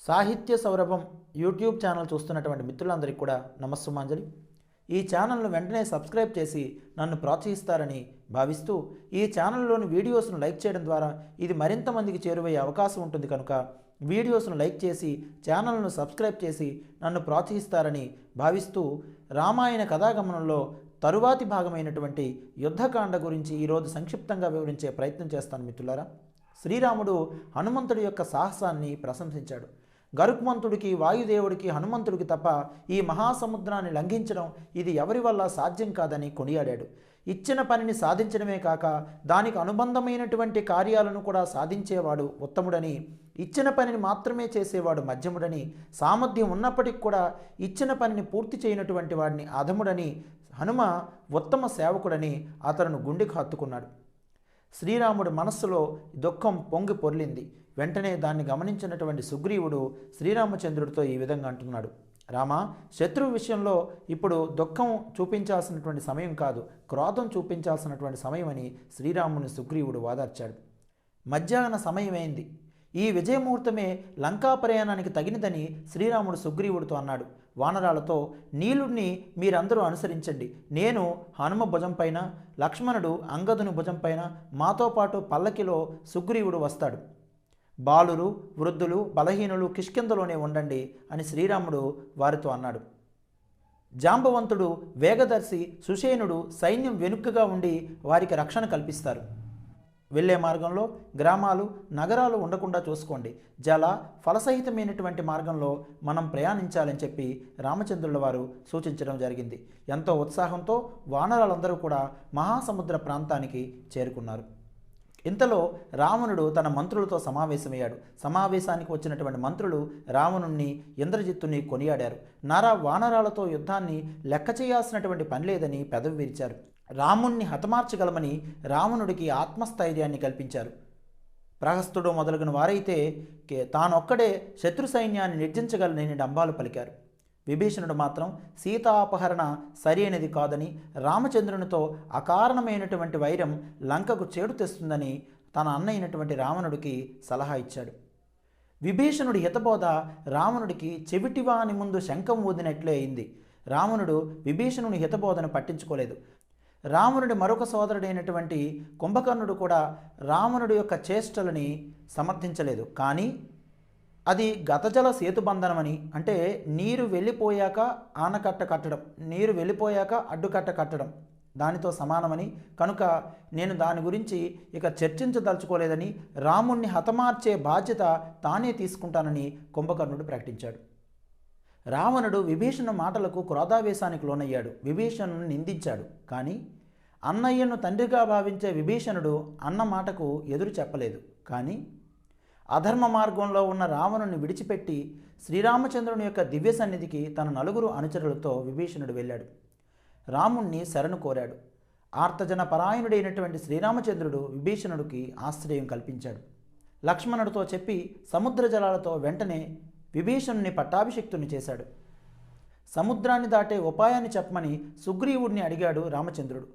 సాహిత్య సౌరభం YouTube channel చూస్తున్నటువంటి మిత్రులందరికీ కూడా నమస్సుమాంజలి. ఈ ఛానల్ను వెంటనే సబ్స్క్రైబ్ చేసి నన్ను ప్రోత్సహిస్తారని భావిస్తూ ఈ ఛానల్లోని వీడియోస్ను లైక్ చేయడం ద్వారా ఇది మరింత మందికి చేరువయ్యే అవకాశం ఉంటుంది కనుక వీడియోస్ను లైక్ చేసి ఛానల్ను సబ్స్క్రైబ్ చేసి నన్ను ప్రోత్సహిస్తారని భావిస్తూ రామాయణ కథాగమనంలో తరువాతి భాగమైనటువంటి యుద్ధకాండ గురించి ఈరోజు సంక్షిప్తంగా వివరించే ప్రయత్నం చేస్తాను మిత్రులారా. శ్రీరాముడు హనుమంతుడి యొక్క సాహసాన్ని ప్రశంసించాడు. గరుక్మంతుడికి వాయుదేవుడికి హనుమంతుడికి తప్ప ఈ మహాసముద్రాన్ని లంఘించడం ఇది ఎవరి వల్ల సాధ్యం కాదని కొనియాడాడు. ఇచ్చిన పనిని సాధించడమే కాక దానికి అనుబంధమైనటువంటి కార్యాలను కూడా సాధించేవాడు ఉత్తముడని ఇచ్చిన పనిని మాత్రమే చేసేవాడు మధ్యముడని సామర్థ్యం ఉన్నప్పటికి కూడా ఇచ్చిన పనిని పూర్తి చేయనటువంటి వాడిని అధముడని హనుమ ఉత్తమ సేవకుడని అతను గుండెకు హత్తుకున్నాడు. శ్రీరాముడి మనస్సులో దుఃఖం పొంగి పొర్లింది. వెంటనే దాన్ని గమనించినటువంటి సుగ్రీవుడు శ్రీరామచంద్రుడితో ఈ విధంగా అంటున్నాడు. రామ శత్రువు విషయంలో ఇప్పుడు దుఃఖం చూపించాల్సినటువంటి సమయం కాదు క్రోధం చూపించాల్సినటువంటి సమయం అని శ్రీరాముని సుగ్రీవుడు వాదార్చాడు. మధ్యాహ్న సమయమైంది. ఈ విజయముహూర్తమే లంకా ప్రయాణానికి తగినదని శ్రీరాముడు సుగ్రీవుడితో అన్నాడు. వానరాలతో నీలుడిని మీరందరూ అనుసరించండి. నేను హనుమ భుజంపైన లక్ష్మణుడు అంగదుని భుజంపైన మాతో పాటు పల్లకిలో సుగ్రీవుడు వస్తాడు. బాలురు వృద్ధులు బలహీనులు కిష్కిందలోనే ఉండండి అని శ్రీరాముడు వారితో అన్నాడు. జాంబవంతుడు వేగదర్శి సుషేనుడు సైన్యం వెనుకగా ఉండి వారికి రక్షణ కల్పిస్తారు. వెళ్ళే మార్గంలో గ్రామాలు నగరాలు ఉండకుండా చూసుకోండి. జల ఫలసహితమైనటువంటి మార్గంలో మనం ప్రయాణించాలని చెప్పి రామచంద్రుల వారు సూచించడం జరిగింది. ఎంతో ఉత్సాహంతో వానరాలందరూ కూడా మహాసముద్ర ప్రాంతానికి చేరుకున్నారు. ఇంతలో రావణుడు తన మంత్రులతో సమావేశమయ్యాడు. సమావేశానికి వచ్చినటువంటి మంత్రులు రావణుణ్ణి ఇంద్రజిత్తుని కొనియాడారు. నారా వానరాలతో యుద్ధాన్ని లెక్క చేయాల్సినటువంటి పని లేదని పెదవి విరిచారు. రాముణ్ణి హతమార్చగలమని రావణుడికి ఆత్మస్థైర్యాన్ని కల్పించారు. ప్రహస్తుడు మొదలగిన వారైతే కే- తానొక్కడే శత్రు సైన్యాన్ని నిర్జించగలనని డంబాలు పలికారు. విభీషణుడు మాత్రం సీతాపహరణ సరైనది కాదని రామచంద్రునితో అకారణమైనటువంటి వైరం లంకకు చేడు తెస్తుందని తన అన్నయ్యనటువంటి రావణుడికి సలహా ఇచ్చాడు. విభీషణుడి హితబోధ రావణుడికి చెవిటివాని ముందు శంఖం ఊదినట్లే అయింది. రావణుడు విభీషణుని హితబోధను పట్టించుకోలేదు. రావణుడి మరొక సోదరుడైనటువంటి కుంభకర్ణుడు కూడా రావణుడి యొక్క చేష్టలని సమర్థించలేదు. కానీ అది గతజల సేతుబంధనమని. అంటే నీరు వెళ్ళిపోయాక ఆనకట్ట కట్టడం నీరు వెళ్ళిపోయాక అడ్డుకట్ట కట్టడం దానితో సమానమని. కనుక నేను దాని గురించి ఇక చర్చించదలుచుకోలేదని రాముణ్ణి హతమార్చే బాధ్యత తానే తీసుకుంటానని కుంభకర్ణుడు ప్రకటించాడు. రావణుడు విభీషణ మాటలకు క్రోధావేశానికి లోనయ్యాడు. విభీషణుని నిందించాడు. కానీ అన్నయ్యను తండ్రిగా భావించే విభీషణుడు అన్న మాటకు ఎదురు చెప్పలేదు. కానీ అధర్మ మార్గంలో ఉన్న రావణుని విడిచిపెట్టి శ్రీరామచంద్రుని యొక్క దివ్య సన్నిధికి తన నలుగురు అనుచరులతో విభీషణుడు వెళ్ళాడు. రాముణ్ణి శరణు కోరాడు. ఆర్తజన పరాయణుడైనటువంటి శ్రీరామచంద్రుడు విభీషణుడికి ఆశ్రయం కల్పించాడు. లక్ష్మణుడితో చెప్పి సముద్ర జలాలతో వెంటనే విభీషణుని పట్టాభిషిక్తుని చేశాడు. సముద్రాన్ని దాటే ఉపాయాన్ని చెప్పమని సుగ్రీవుడిని అడిగాడు రామచంద్రుడు.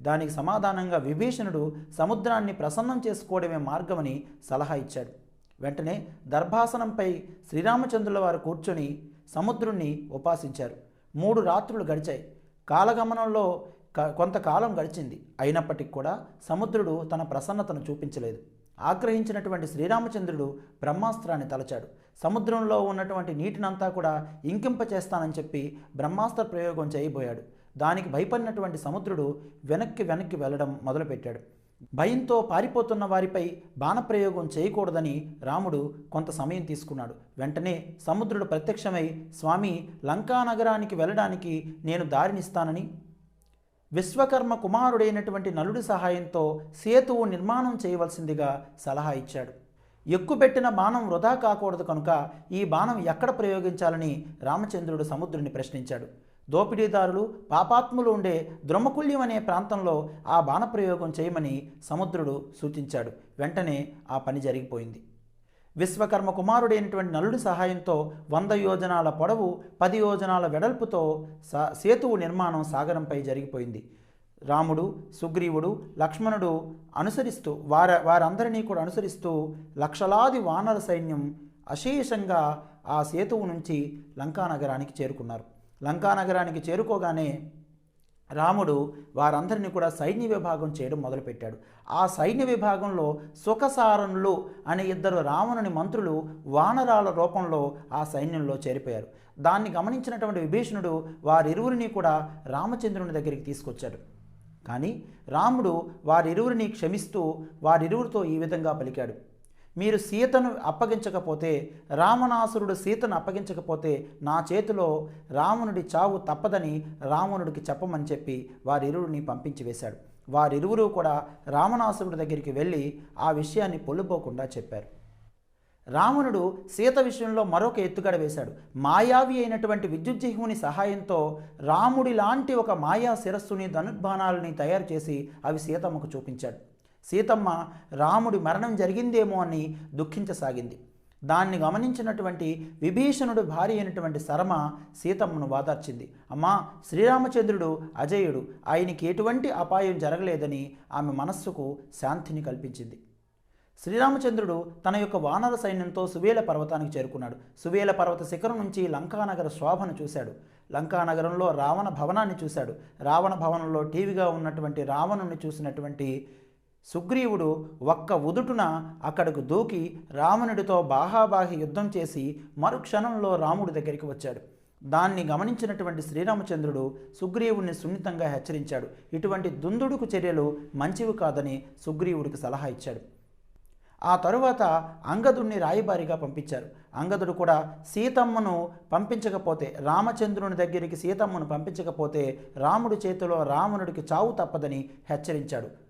దానికి సమాధానంగా విభీషణుడు సముద్రాన్ని ప్రసన్నం చేసుకోవడమే మార్గమని సలహా ఇచ్చాడు. వెంటనే దర్భాసనంపై శ్రీరామచంద్రుల వారు కూర్చొని సముద్రుణ్ణి ఉపాసించారు. మూడు రాత్రులు గడిచాయి. కాలగమనంలో కొంతకాలం గడిచింది. అయినప్పటికీ కూడా సముద్రుడు తన ప్రసన్నతను చూపించలేదు. ఆగ్రహించినటువంటి శ్రీరామచంద్రుడు బ్రహ్మాస్త్రాన్ని తలచాడు. సముద్రంలో ఉన్నటువంటి నీటినంతా కూడా ఇంకింప చేస్తానని చెప్పి బ్రహ్మాస్త్ర ప్రయోగం చేయబోయాడు. దానికి భయపడినటువంటి సముద్రుడు వెనక్కి వెనక్కి వెళ్ళడం మొదలుపెట్టాడు. భయంతో పారిపోతున్న వారిపై బాణప్రయోగం చేయకూడదని రాముడు కొంత సమయం తీసుకున్నాడు. వెంటనే సముద్రుడు ప్రత్యక్షమై స్వామి లంకా నగరానికి వెళ్ళడానికి నేను దారినిస్తానని? విశ్వకర్మ కుమారుడైనటువంటి నలుడి సహాయంతో సేతువు నిర్మాణం చేయవలసిందిగా సలహా ఇచ్చాడు. ఎక్కుపెట్టిన బాణం వృధా కాకూడదు కనుక ఈ బాణం ఎక్కడ ప్రయోగించాలని రామచంద్రుడు సముద్రుని ప్రశ్నించాడు. దోపిడీదారులు పాపాత్ములు ఉండే ద్రొమకుల్యం అనే ప్రాంతంలో ఆ బాణప్రయోగం చేయమని సముద్రుడు సూచించాడు. వెంటనే ఆ పని జరిగిపోయింది. విశ్వకర్మ కుమారుడైనటువంటి నలుడి సహాయంతో వంద యోజనాల పొడవు పది యోజనాల వెడల్పుతో సా సేతువు నిర్మాణం సాగరంపై జరిగిపోయింది. రాముడు సుగ్రీవుడు లక్ష్మణుడు అనుసరిస్తూ వార వారందరినీ కూడా అనుసరిస్తూ లక్షలాది వానర సైన్యం అశేషంగా ఆ సేతువు నుంచి లంకానగరానికి చేరుకున్నారు. లంకానగరానికి చేరుకోగానే రాముడు వారందరినీ కూడా సైన్య విభాగం చేయడం మొదలుపెట్టాడు. ఆ సైన్య విభాగంలో సుఖసారణులు అనే ఇద్దరు రావణుని మంత్రులు వానరాల రూపంలో ఆ సైన్యంలో చేరిపోయారు. దాన్ని గమనించినటువంటి విభీషణుడు వారిరువురిని కూడా రామచంద్రుని దగ్గరికి తీసుకొచ్చాడు. కానీ రాముడు వారిరువురిని క్షమిస్తూ వారిరువురితో ఈ విధంగా పలికాడు. మీరు సీతను అప్పగించకపోతే రావణాసురుడు సీతను అప్పగించకపోతే నా చేతిలో రావణుడి చావు తప్పదని రావణుడికి చెప్పమని చెప్పి వారిరువురిని పంపించి వేశాడు. వారిరువురు కూడా రావణాసురుడి దగ్గరికి వెళ్ళి ఆ విషయాన్ని పొల్లుపోకుండా చెప్పారు. రావణుడు సీత విషయంలో మరొక ఎత్తుగడ వేశాడు. మాయావి అయినటువంటి విద్యుజ్జిహ్ముని సహాయంతో రాముడి లాంటి ఒక మాయా శిరస్సుని ధనుర్బాణాలని తయారు చేసి అవి సీతమ్మకు చూపించాడు. సీతమ్మ రాముడి మరణం జరిగిందేమో అని దుఃఖించసాగింది. దాన్ని గమనించినటువంటి విభీషణుడు భార్య అయినటువంటి శరమ సీతమ్మను వాదార్చింది. అమ్మా శ్రీరామచంద్రుడు అజయుడు ఆయనకి ఎటువంటి అపాయం జరగలేదని ఆమె మనస్సుకు శాంతిని కల్పించింది. శ్రీరామచంద్రుడు తన యొక్క వానర సైన్యంతో సువేల పర్వతానికి చేరుకున్నాడు. సువేల పర్వత శిఖరం నుంచి లంకానగర శోభను చూశాడు. లంకానగరంలో రావణ భవనాన్ని చూశాడు. రావణ భవనంలో టీవీగా ఉన్నటువంటి రావణుని చూసినటువంటి సుగ్రీవుడు ఒక్క ఉదుటున అక్కడకు దూకి రావణుడితో బాహాబాహి యుద్ధం చేసి మరుక్షణంలో రాముడి దగ్గరికి వచ్చాడు. దాన్ని గమనించినటువంటి శ్రీరామచంద్రుడు సుగ్రీవుడిని సున్నితంగా హెచ్చరించాడు. ఇటువంటి దుందుడుకు చర్యలు మంచివి కాదని సుగ్రీవుడికి సలహా ఇచ్చాడు. ఆ తరువాత అంగదుడిని రాయబారిగా పంపించారు. అంగదుడు కూడా సీతమ్మను పంపించకపోతే రామచంద్రుని దగ్గరికి సీతమ్మను పంపించకపోతే రాముడి చేతిలో రావణుడికి చావు తప్పదని హెచ్చరించాడు.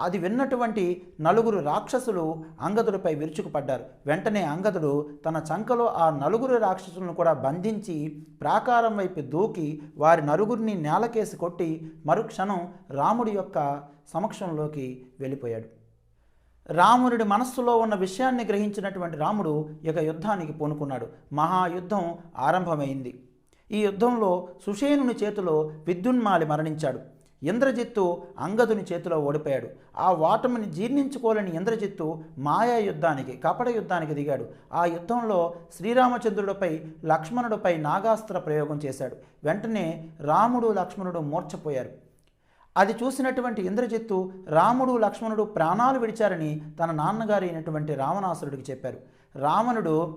అది విన్నటువంటి నలుగురు రాక్షసులు అంగదుడిపై విరుచుకుపడ్డారు. వెంటనే అంగదుడు తన చంకలో ఆ నలుగురు రాక్షసులను కూడా బంధించి ప్రాకారం వైపు దూకి వారి నలుగురిని నేలకేసి కొట్టి మరుక్షణం రాముడి యొక్క సమక్షంలోకి వెళ్ళిపోయాడు. రాముడి మనస్సులో ఉన్న విషయాన్ని గ్రహించినటువంటి రాముడు ఇక యుద్ధానికి పూనుకున్నాడు. మహాయుద్ధం ఆరంభమైంది. ఈ యుద్ధంలో సుషేనుని చేతిలో విద్యున్మాలి మరణించాడు. ఇంద్రజిత్తు అంగదుని చేతిలో ఓడిపోయాడు. ఆ ఓటమిని జీర్ణించుకోలేని ఇంద్రజిత్తు మాయా యుద్ధానికి కపట యుద్ధానికి దిగాడు. ఆ యుద్ధంలో శ్రీరామచంద్రుడిపై లక్ష్మణుడిపై నాగాస్త్ర ప్రయోగం చేశాడు. వెంటనే రాముడు లక్ష్మణుడు మూర్ఛపోయారు. అది చూసినటువంటి ఇంద్రజిత్తు రాముడు లక్ష్మణుడు ప్రాణాలు విడిచారని తన నాన్నగారు అయినటువంటి రావణాసురుడికి చెప్పారు. రావణుడు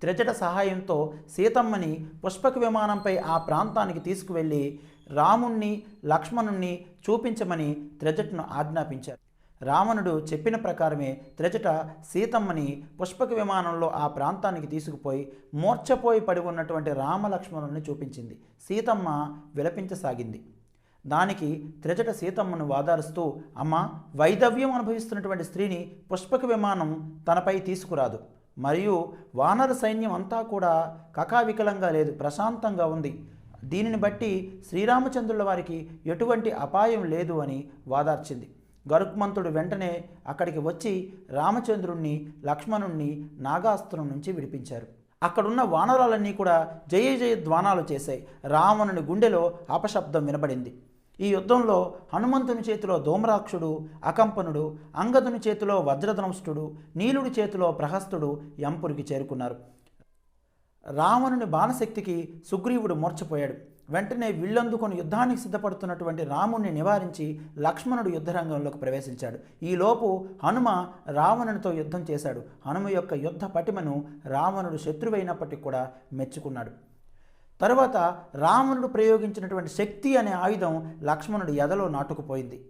త్రిజట సహాయంతో సీతమ్మని పుష్పక విమానంపై ఆ ప్రాంతానికి తీసుకువెళ్ళి రాముణ్ణి లక్ష్మణుణ్ణి చూపించమని త్రిజటను ఆజ్ఞాపించారు. రావణుడు చెప్పిన ప్రకారమే త్రిజట సీతమ్మని పుష్పక విమానంలో ఆ ప్రాంతానికి తీసుకుపోయి మూర్ఛపోయి పడి ఉన్నటువంటి రామలక్ష్మణుని చూపించింది. సీతమ్మ విలపించసాగింది. దానికి త్రిజట సీతమ్మను వాదారుస్తూ అమ్మ వైదవ్యం అనుభవిస్తున్నటువంటి స్త్రీని పుష్పక విమానం తనపై తీసుకురాదు. మరియు వానర సైన్యం అంతా కూడా కకావికలంగా లేదు ప్రశాంతంగా ఉంది. దీనిని బట్టి శ్రీరామచంద్రుల వారికి ఎటువంటి అపాయం లేదు అని వాదార్చింది. గరుక్మంతుడు వెంటనే అక్కడికి వచ్చి రామచంద్రుణ్ణి లక్ష్మణుణ్ణి నాగాస్త్రం నుంచి విడిపించారు. అక్కడున్న వానరాలన్నీ కూడా జయ జయ ధ్వానాలు చేశాయి. రావణుని గుండెలో అపశబ్దం వినబడింది. ఈ యుద్ధంలో హనుమంతుని చేతిలో ధూమ్రాక్షుడు అకంపనుడు అంగదుని చేతిలో వజ్రధనుష్టుడు నీలుడి చేతిలో ప్రహస్తుడు యంపురికి చేరుకున్నారు. రావణుని బాణశక్తికి సుగ్రీవుడు మూర్చపోయాడు వెంటనే విల్లందుకొని యుద్ధానికి సిద్ధపడుతున్నటువంటి రాముణ్ణి నివారించి లక్ష్మణుడు యుద్ధరంగంలోకి ప్రవేశించాడు. ఈలోపు హనుమ రావణునితో యుద్ధం చేశాడు. హనుమ యొక్క యుద్ధ పటిమను రావణుడు శత్రువైనప్పటికీ కూడా మెచ్చుకున్నాడు. తరువాత రావణుడు ప్రయోగించినటువంటి శక్తి అనే ఆయుధం లక్ష్మణుడి ఎదలో నాటుకుపోయింది.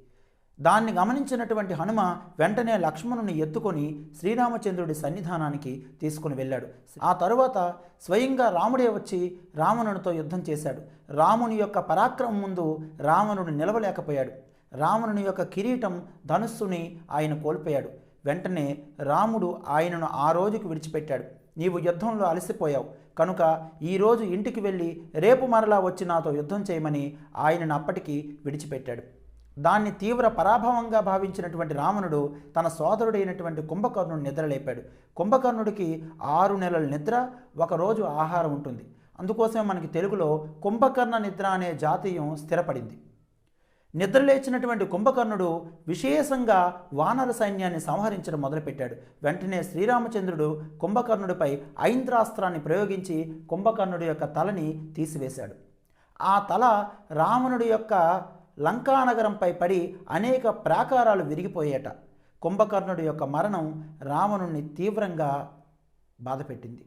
దాన్ని గమనించినటువంటి హనుమ వెంటనే లక్ష్మణుని ఎత్తుకొని శ్రీరామచంద్రుడి సన్నిధానానికి తీసుకుని వెళ్ళాడు. ఆ తరువాత స్వయంగా రాముడే వచ్చి రావణునితో యుద్ధం చేశాడు. రాముని యొక్క పరాక్రమం ముందు రావణుడు నిలవలేకపోయాడు. రావణుని యొక్క కిరీటం ధనుస్సుని ఆయన కోల్పోయాడు. వెంటనే రాముడు ఆయనను ఆ రోజుకు విడిచిపెట్టాడు. నీవు యుద్ధంలో అలసిపోయావు. కనుక ఈరోజు ఇంటికి వెళ్ళి రేపు మరలా వచ్చి నాతో యుద్ధం చేయమని ఆయనను అప్పటికి విడిచిపెట్టాడు. దాన్ని తీవ్ర పరాభవంగా భావించినటువంటి రావణుడు తన సోదరుడైనటువంటి కుంభకర్ణుడు నిద్రలేపాడు. కుంభకర్ణుడికి ఆరు నెలల నిద్ర ఒకరోజు ఆహారం ఉంటుంది. అందుకోసమే మనకి తెలుగులో కుంభకర్ణ నిద్ర అనే జాతీయం స్థిరపడింది. నిద్రలేచినటువంటి కుంభకర్ణుడు విశేషంగా వానర సైన్యాన్ని సంహరించడం మొదలుపెట్టాడు. వెంటనే శ్రీరామచంద్రుడు కుంభకర్ణుడిపై ఐంద్రాస్త్రాన్ని ప్రయోగించి కుంభకర్ణుడి యొక్క తలని తీసివేశాడు. ఆ తల రావణుడి యొక్క లంకానగరంపై పడి అనేక ప్రాకారాలు విరిగిపోయేట. కుంభకర్ణుడి యొక్క మరణం రావణుణ్ణి తీవ్రంగా బాధపెట్టింది.